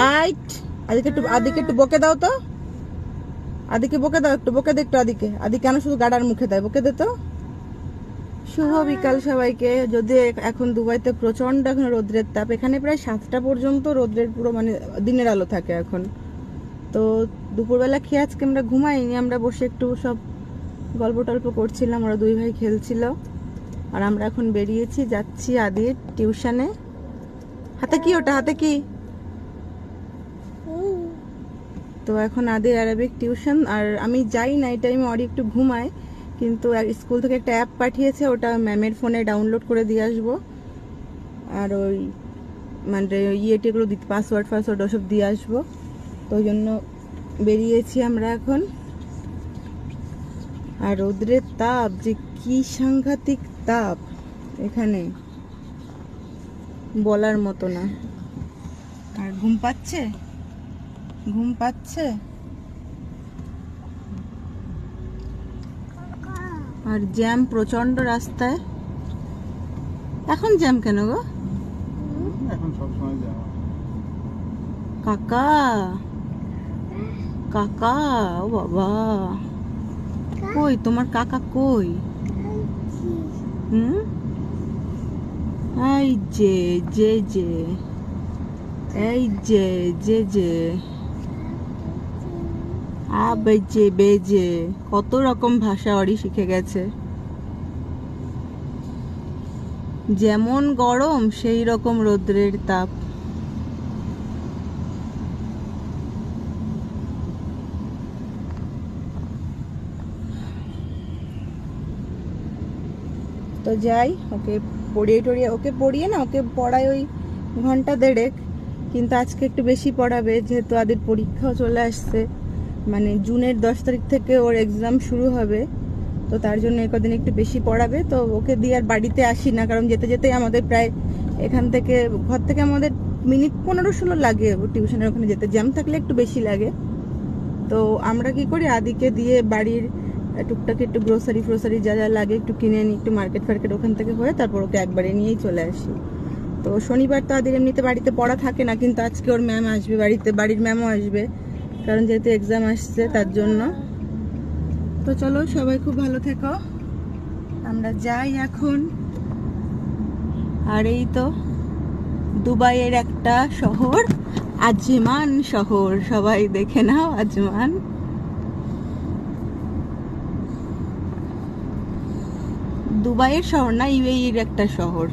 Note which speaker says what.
Speaker 1: Height আদিকে একটু আদিকে একটু বকে দাও তো। আদিকে বকে দাও, একটু বকে দে একটু আদিকে। আদি কেন শুধু গাডার মুখে দেয়? বকে দে তো। শুভ বিকাল সবাইকে। যদি এখন দুবাইতে প্রচণ্ড এখন রোদ্রের তাপ, এখানে প্রায় সাতটা পর্যন্ত রোদ্রের পুরো মানে দিনের আলো থাকে এখন। তো দুপুরবেলা খেয়ে আজকে আমরা ঘুমাইনি? আমরা বসে একটু সব গল্প টল্প করছিলাম, ওরা দুই ভাই খেলছিল। আর আমরা এখন বেরিয়েছি, যাচ্ছি আদির টিউশনে। হাতে কি ওটা? হাতে কি? তো এখন আদির অ্যারাবিক টিউশন আর আমি যাই না, এই টাইমে অরি একটু ঘুমায়, কিন্তু স্কুল থেকে একটা অ্যাপ পাঠিয়েছে, ওটা ম্যামের ফোনে ডাউনলোড করে দিয়ে আসব। আর ওই মানে ইয়েটিগুলো দিতে পাসওয়ার্ড ফাসওয়ার্ড ওসব দিয়ে আসব। তো ওই জন্য বেরিয়েছি আমরা এখন। আর রৌদ্রের তাপ, যে কি সাংঘাতিক তাপ, এখানে বলার মতো না। আর ঘুম পাচ্ছে? ঘুম পাচ্ছে? আর জ্যাম প্রচণ্ড রাস্তায়। এখন জ্যাম কেন গো?
Speaker 2: এখন সব সময় যাওয়া
Speaker 1: কাকা। কাকা ও বাবা। কই তোমার কাকা কই? হুম? এই যে যে যে। এই যে যে যে। আ বেজে বেজে কত রকম ভাষা অরি শিখে গেছে। যেমন গরম, সেই রকম রৌদ্রের তাপ। তো যাই, ওকে পড়িয়ে টড়িয়ে, ওকে পড়িয়ে না, ওকে পড়ায় ওই ঘণ্টা দেড়েক। কিন্তু আজকে একটু বেশি পড়াবে, যেহেতু আদের পরীক্ষাও চলে আসছে। মানে জুনের দশ তারিখ থেকে ওর এক্সাম শুরু হবে, তো তার জন্য কদিন একটু বেশি পড়াবে, তো ওকে দিয়ে আর বাড়িতে আসি না, কারণ যেতে যেতেই আমাদের প্রায় এখান থেকে, ঘর থেকে আমাদের মিনিট পনেরো ষোলো লাগে টিউশনের ওখানে যেতে জ্যাম থাকলে একটু বেশি লাগে। তো আমরা কি করি, আদিকে দিয়ে বাড়ির টুকটাক একটু গ্রোসারি ফ্রোসারি যা যা লাগে একটু কিনে নিই, একটু মার্কেট ফার্কেট ওখান থেকে হয়ে তারপর ওকে একবারে নিয়েই চলে আসি। তো শনিবার তো আদির এমনিতে বাড়িতে পড়া থাকে না, কিন্তু আজকে ওর ম্যাম আসবে বাড়িতে, বাড়ির ম্যামও আসবে। কারণ যেহেতু এক্সাম আসছে, তার জন্য। তো চলো, সবাই খুব ভালো থেকো। আমরা যাই এখন। আর এই তো দুবাইয়ের একটা শহর, আজমান শহর। সবাই দেখে নাও আজমান। দুবাইয়ের শহর না, ইউএইর একটা শহর।